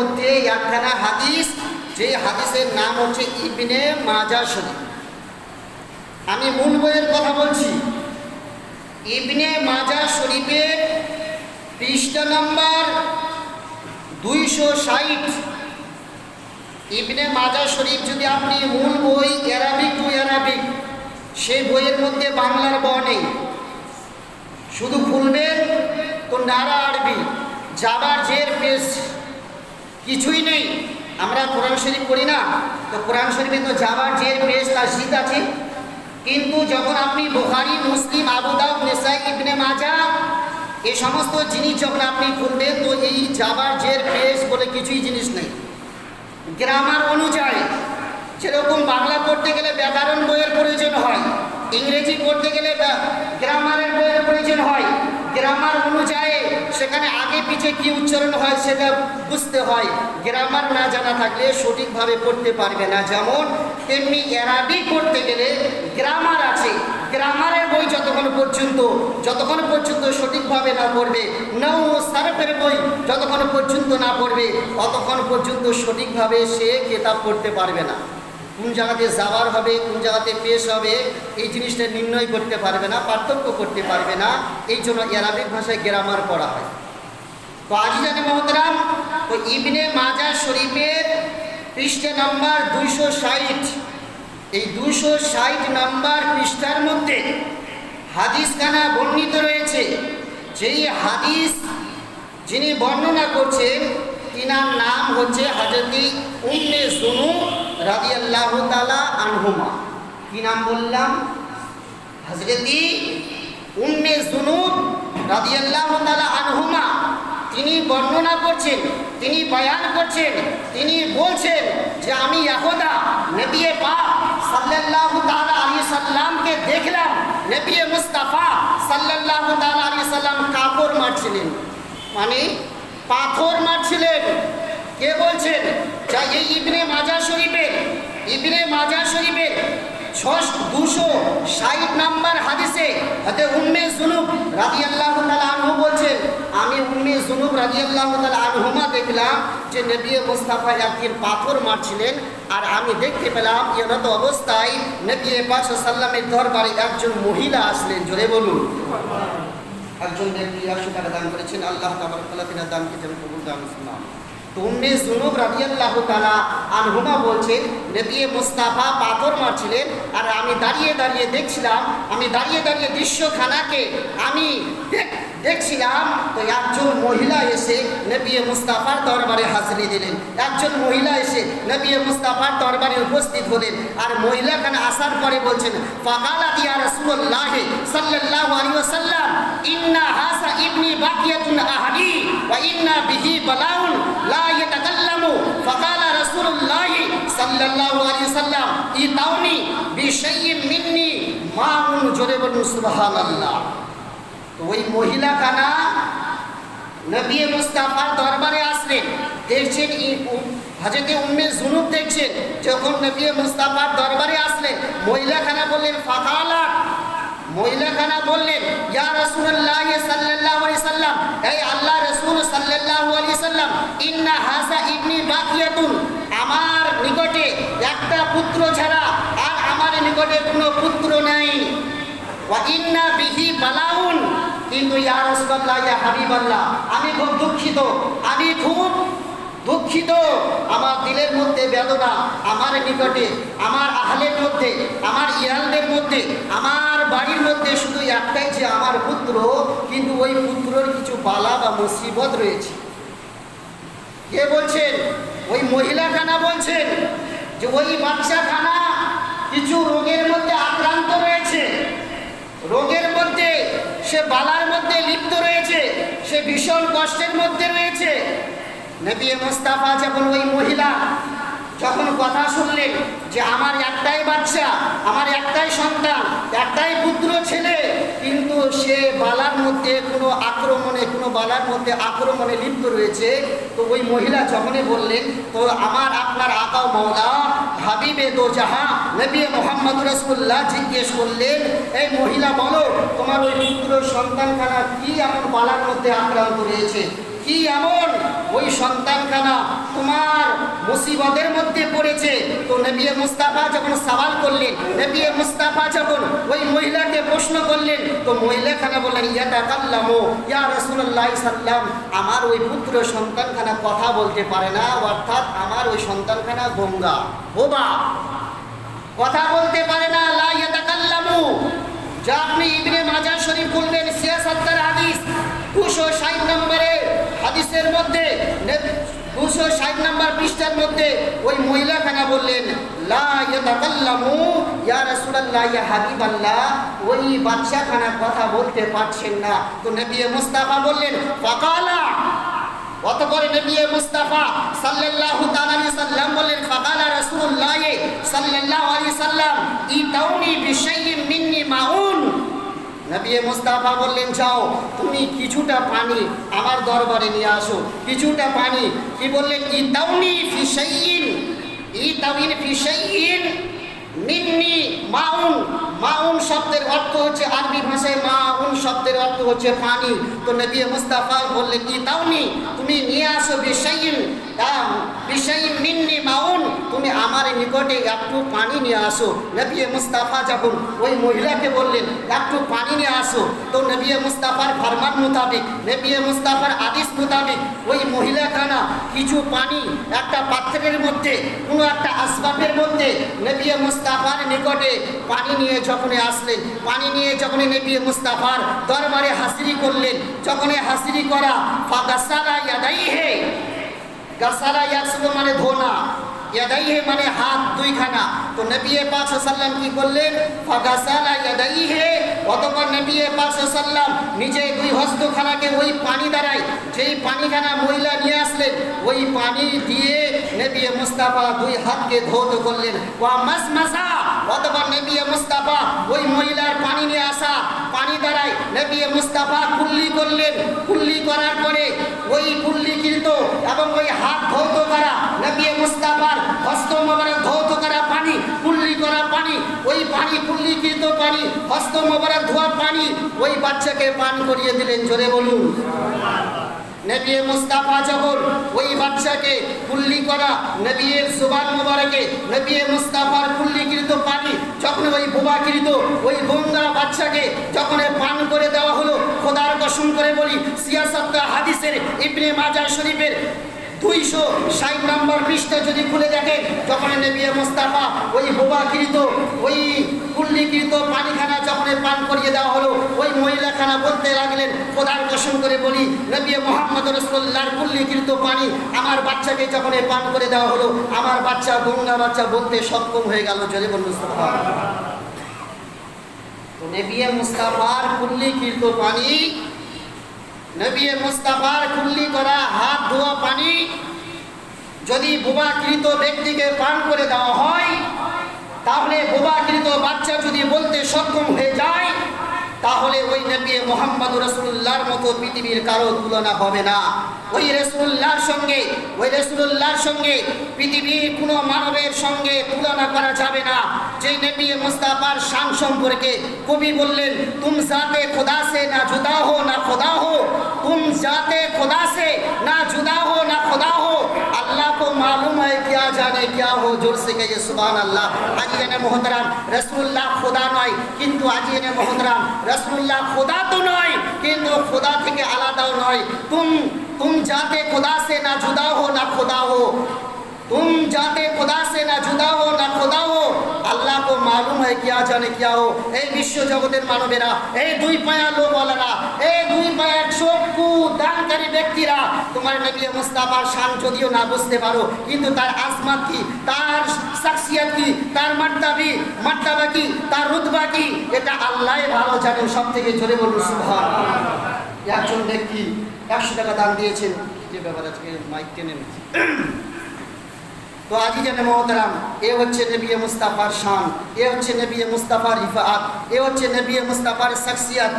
মধ্যে একখানা হাদিস, যে হাদিসের নাম হচ্ছে ইবনে মাজা শরীফ। আমি মূল বইয়ের কথা বলছি। ইবনে মাজা শরীফের পৃষ্ঠা নম্বর দুইশো ষাট। ইবনে মাজা শরীফ যদি আপনি মূল বই অ্যারাবিক টু অ্যারাবিক সেই বইয়ের মধ্যে বাংলার ব নেই। শুধু খুলবেন তো নারা আরবি যাবার জের পেশ কিছুই নেই। আমরা কোরআন শরীফ পড়ি না। তো কোরআন শরীফে তো যাবার জের পেশ তার শীত আছে। কিন্তু যখন আপনি বোখারি, মুসলিম আবুদাউ নেসাই, ইবনে মাজা এই সমস্ত জিনিস যখন আপনি খুলবেন, তো এই যাবার জের পেশ বলে কিছুই জিনিস নেই। গ্রামার অনুযায়ী, যেরকম বাংলা পড়তে গেলে ব্যাকরণ বইয়ের প্রয়োজন হয়, ইংরেজি পড়তে গেলে গ্রামারের বইয়ের প্রয়োজন হয় গ্রামার অনুযায়ী সেখানে আগে পিছে কি উচ্চারণ হয় সেটা বুঝতে হয়। গ্রামার না জানা থাকলে সঠিকভাবে পড়তে পারবে না। যেমন তেমনি অ্যারাবিক পড়তে গেলে গ্রামার আছে। গ্রামারের বই যতক্ষণ পর্যন্ত যতক্ষণ পর্যন্ত সঠিকভাবে না পড়বে, নৌ সারফের বই যতক্ষণ পর্যন্ত না পড়বে, ততক্ষণ পর্যন্ত সঠিকভাবে সে কেতাব পড়তে পারবে না। কোন জায়গাতে যাওয়ার হবে, কোন জায়গাতে পেশ হবে, এই জিনিসটা নির্ণয় করতে পারবে না, পার্থক্য করতে পারবে না। এই জন্য অ্যারাবিক ভাষায় গ্রামার পড়া হয়। তো আজ জানি মহতরাম ইবনে মাজা শরীফের পৃষ্ঠা নম্বর দুইশো ষাট। এই দুইশো ষাট নম্বর পৃষ্ঠার মধ্যে হাদিস খানা বর্ণিত রয়েছে। যেই হাদিস যিনি বর্ণনা করছেন, তিনার নাম হচ্ছে হাজরতি উম্মে সুনু রাদিয়াল্লাহু তাআলা আনহুমা। কি নাম বললাম? হজরতি উম্মে রাদিয়াল্লাহু তাআলা আনহুমা। তিনি বর্ণনা করছেন, তিনি বয়ান করছেন, তিনি বলছেন যে আমি ইয়াহুদা নবী পাক সাল্লাল্লাহু তাআলা আলাইহি সাল্লামকে দেখলাম, নবী মুস্তাফা সাল্লাল্লাহু তাআলা আলাইহি সাল্লাম কাপড় মারছিলেন। মানে পাথর মারছিলেন। কে বলছেন? যা এই ইবনে মাজা শরীফের ইবনে মাজা শরীফের ছশ দুশো ষাট নাম্বার হাদিসে হাতে উম্মে জুনুব রাজি আল্লাহ আনহু বলছেন আমি উম্মে জুনুব রাজি আল্লাহ আনহুমা দেখলাম যে নবী মুস্তাফা একদিন পাথর মারছিলেন আর আমি দেখতে পেলাম এরত অবস্থায় নবী পাশ সাল্লামের দরবারে একজন মহিলা আসলেন। জোরে বলুন। একজন ব্যক্তি একশো টাকা দান করেছেন, আল্লাহ তাবার তিনার দানকে যেন কবুল দান শুনলাম তুমনে জুনুব রাদিয়াল্লাহু তাআলা আনহুমা বলছেন, নবী মুস্তাফা পাথর মারছিলেন আর আমি দাঁড়িয়ে দাঁড়িয়ে দেখছিলাম, আমি দাঁড়িয়ে দাঁড়িয়ে দৃশ্যখানাকে আমি দেখ- দেখছিলাম তো একজন মহিলা এসে নবী মুস্তাফার দরবারে হাজিরি দিলেন। একজন মহিলা এসে নবী মুস্তাফার দরবারে উপস্থিত হলেন আর মহিলাখানে আসার পরে বলছেন ফাকালা দিয়া রাসূলুল্লাহ সাল্লাল্লাহু আলাইহি ওয়াসাল্লাম, ইন্না হাসা ইবনি বাকিয়াতুন আহাদি ওয়া ইন্না বিহি বালাউন লা ইয়াতাকাল্লামু। ফাকালা রাসূলুল্লাহ সাল্লাল্লাহু আলাইহি ওয়াসাল্লাম, ইতাউনি বিশাইয়্যিন মিন্নি মাউন। জোরে বলুন, সুবহানাল্লাহ। ওই মহিলা কানা নবী মুস্তাফার দরবারে আসলেন। দেখছেন হাজরতে উম্মে জুনুব দেখছেন, যখন নবী মুস্তাফার দরবারে আসলেন মহিলাখানা বললেন, ফাকালা। মহিলাখানা বললেন, ইয়া রাসূলুল্লাহ সাল্লাল্লাহু আলাইহি সাল্লাম, এই আল্লাহ রাসূল সাল্লাল্লাহু আলাইহি সাল্লাম, ইন্না হাসা ইবনি বাকিয়াতুন, আমার নিকটে একটা পুত্র ছাড়া আর আমার নিকটে কোনো পুত্র নাই। ওয়া ইন্না বিহি বালাউন। কিন্তু আমি খুব দুঃখিত, আমি খুব দুঃখিত। আমার দিলের মধ্যে বেদনা, আমার নিকটে, আমার আহলের মধ্যে, আমার ইয়ালদের মধ্যে, আমার বাড়ির মধ্যে শুধু একটাই যে আমার পুত্র, কিন্তু ওই পুত্রর কিছু বালা বা মুসিবত রয়েছে। কে বলছেন? ওই মহিলা খানা বলছেন যে ওই বাচ্চা খানা কিছু রোগের মধ্যে আক্রান্ত রয়েছে। রোগের মধ্যে সে বালার মধ্যে লিপ্ত রয়েছে, সে ভীষণ কষ্টের মধ্যে রয়েছে। নবী মোস্তাফা যেমন ওই মহিলা যখন কথা শুনলেন যে, আমার একটাই বাচ্চা, আমার একটাই সন্তান, একটাই পুত্র ছেলে কিন্তু সে বালার মধ্যে কোনো আক্রমণে, কোনো বালার মধ্যে আক্রমণে লিপ্ত রয়েছে। তো ওই মহিলা যখনই বললেন, তো আমার, আপনার আকাও মৌলা হাবিবে দো জাহা নবী মোহাম্মদ রসুল্লাহ জিজ্ঞেস করলেন, এই মহিলা বলো, তোমার ওই পুত্র সন্তানখানা কি এমন বালার মধ্যে আক্রান্ত রয়েছে? কি এমন? ওই সন্তানখানা তোমার মুসিবতের মধ্যে পড়েছে। তো নবী মুস্তাফা যখন সওয়াল করলেন, নবী মুস্তাফা যখন ওই প্রশ্ন করলেন, তো মহিলাখানা বললেন ইয়াটা কাল্লামো ইয়া রাসূলুল্লাহ সাল্লাম, আমার ওই পুত্র সন্তানখানা কথা বলতে পারে না, অর্থাৎ আমার ওই সন্তানখানা গঙ্গা, বোবা। কথা বলতে পারে না, লা ইয়াতাকাল্লামু। যা আপনি ইবনে মাজাহ শরীফ খুলবেন সিয়াসাত্তার হাদিস, দুশো ষাট নম্বরে হাদিসের মধ্যে দুশো ষাট নম্বর পৃষ্ঠার মধ্যে ওই মহিলাখানা বললেন, লা ইয়াতাকাল্লামু, ইয়া রাসূলুল্লাহ, ইয়া হাবিবাল্লাহ। কথা বলতে পারছেন না। তো বললেন বললেন মিন্নি মাউন নবী মুস্তাফা বললেন, যাও, তুমি কিছুটা পানি আমার দরবারে নিয়ে আসো। কিছুটা পানি, কি বললেন? ইতাউনি ফিশাইইন ইতাউনি ফিশাইইন মিন্নি মাউন। মাউন শব্দের অর্থ হচ্ছে আরবি ভাষায় মাউন শব্দের অর্থ হচ্ছে পানি। তো নবী মুস্তাফা বললেন কি তাওনি তুমি নিয়ে আসো বিশাইন তুমি আমার নিকটে একটু পানি নিয়ে আসো। নবী মুস্তাফা যখন ওই মহিলাকে বললেন একটু পানি নিয়ে আসো, তো নবী মুস্তাফার ফরমান মোতাবেক, নবী মুস্তাফার আদেশ মোতাবেক ওই মহিলাখানা কিছু পানি একটা পাত্রের মধ্যে, কোনো একটা আসবাবের মধ্যে নবী মুস্তাফার নিকটে পানি নিয়ে যখন আসলেন, পানি নিয়ে যখন নবী মুস্তাফার দরবারে হাসিরি করলেন যখন হাসিরি করা, ফাগাসালা ইয়াদাই হে গাসালা ইয়াকসুল মানে ধোনা, ইয়াদাইহে মানে হাত দুইখানা। তো নবী পাক সাল্লাম কি করলেন? ফাগাসালা ইয়াদাইহে, অতঃপর নবী পাক সাল্লাম নিজে দুই হস্তখানাকে ওই পানি দ্বারাই, যেই পানিখানা মহিলা নিয়ে আসলেন, ওই পানি দিয়ে নবী মুস্তাফা দুই হাতকে ধৌত করলেন। ওয়া মাসমাসা, অতঃপর নবী মুস্তাফা ওই মহিলার পানি নিয়ে আসা পানি দ্বারাই নবী মুস্তাফা কুল্লি করলেন। কুল্লি করার পরে ওই কুল্লিকৃত এবং ওই হাত ধৌত করা নবী মুস্তাফার হস্ত মোবারক ধৌত করা পানি কুল্লি করা পানি, ওই পানি কুল্লিকৃত পানি, হস্ত মোবারক ধোয়া পানি, ওই বাচ্চাকে পান করিয়ে দিলেন, জোরে বলুন। নবী মুস্তাফা যখন ওই বাচ্চাকে কুল্লি করা নবীর সুবান মোবারকে, নবী মুস্তাফার কুল্লিকৃত পানি যখন ওই বোবাকৃত, ওই গঙ্গা বাচ্চাকে যখন পান করে দেওয়া হলো, খোদার কসম করে বলি সিয়াসত্তা হাদিসের ইবনে মাজাহ শরীফের দুইশো ষাট নম্বর পৃষ্ঠা যদি খুলে দেখেন যখন নবী মুস্তাফা, ওই বোবাকৃত ওই কুল্লিকৃত পানিখানা যখন পান করিয়ে দেওয়া হলো, ওই মহিলাখানা বলতে লাগলেন, খোদার কসম করে বলি, নবী মোহাম্মদ রসুল্লাহর কুল্লিকৃত পানি আমার বাচ্চাকে যখন পান করে দেওয়া হলো, আমার বাচ্চা, গঙ্গা বাচ্চা বলতে সক্ষম হয়ে গেল জলে মুস্তাফা তো নবী মুস্তাফার কুল্লিকৃত পানি নবী মুস্তাফার কুল্লি করা হাত, ধোয়া, পানি যদি বোবাকৃত ব্যক্তিকে পান করে দেওয়া হয়, তাহলে বোবাকৃত বাচ্চা যদি বলতে সক্ষম হয়ে যায় তাহলে ওই নবী মোহাম্মদ রসুল্লাহর মতো পৃথিবীর কারও তুলনা হবে না। ওই রসুল্লাহর সঙ্গে, ওই রসুল্লাহর সঙ্গে পৃথিবীর কোনো মানবের সঙ্গে তুলনা করা যাবে না। যে নবী মুস্তাফার শান সম্পর্কে কবি বললেন, তুম যাতে খোদা সে, না জুদা হো, না খোদা হো। তুম যাতে খোদা সে, না জুদা হো, না খোদা বলছে যে সুবান আল্লাহ আজি এনে মহতরাম রসুল্লাহ খোদা নয়, কিন্তু আজি এনে মহতরাম রসুল্লাহ খোদা তো নয়, কিন্তু খোদা থেকে আলাদাও নয়। তুম তুম যাতে খোদা সে না জুদা হো, না খোদা হো। তুম যাতে খোদা সে না হয় কিয়া জানে কিয়া হো এই বিশ্ব জগতের মানবেরা, এই দুই পায়া লোকওয়ালারা, এই দুই পায়ের চক্ষু দানকারী ব্যক্তিরা, তোমার নবী মুস্তাফার শান যদিও না বুঝতে পারো, কিন্তু তার আসমাত কি, তার শাখসিয়াত কি, তার মার্তাবি মার্তাবা কি, তার রুতবা কি, এটা আল্লাহ ভালো জানেন সব থেকে জোরে বলুন সুবহান একজন ব্যক্তি একশো টাকা দান দিয়েছেন যে ব্যাপার আজকে, মাইক টেনে নিচ্ছে। তো আজি জানে মহতারাম এ হচ্ছে নবী মুস্তাফার শান এ হচ্ছে নবী মুস্তাফার হিফাত এ হচ্ছে নবী মুস্তাফার শখসিয়ত